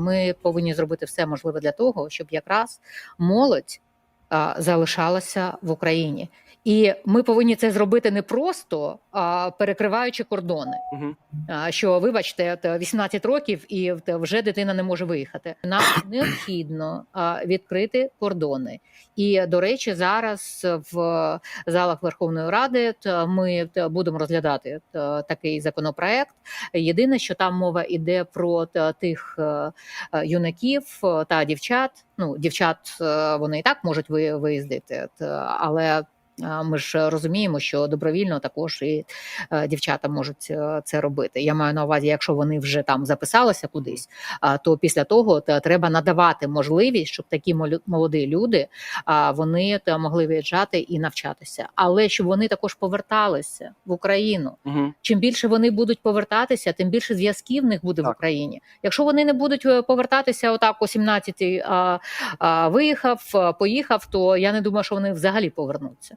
Ми повинні зробити все можливе для того, щоб якраз молодь залишалася в Україні. І ми повинні це зробити не просто а, перекриваючи кордони. Мгм. А, Що, вибачте, 18 років і вже дитина не може виїхати. Нам необхідно а, відкрити кордони. І до речі, зараз в залах Верховної Ради ми будемо розглядати такий законопроект. Єдине, що там мова йде про тих е, юнаків е, та дівчат. Ну, дівчат е, вони і так можуть виїздити, але ми ж розуміємо, що добровільно також і е, дівчата можуть е, це робити. Я маю на увазі, якщо вони вже там записалися кудись, то після того треба надавати можливість, щоб такі молоді люди вони могли виїжджати і навчатися, але щоб вони також поверталися в Україну. Мгм. Чим більше вони будуть повертатися, тим більше зв'язків в них буде в Україні. Якщо вони не будуть е, повертатися отак о 17 а, а, виїхав, поїхав, то я не думаю, що вони взагалі повернуться.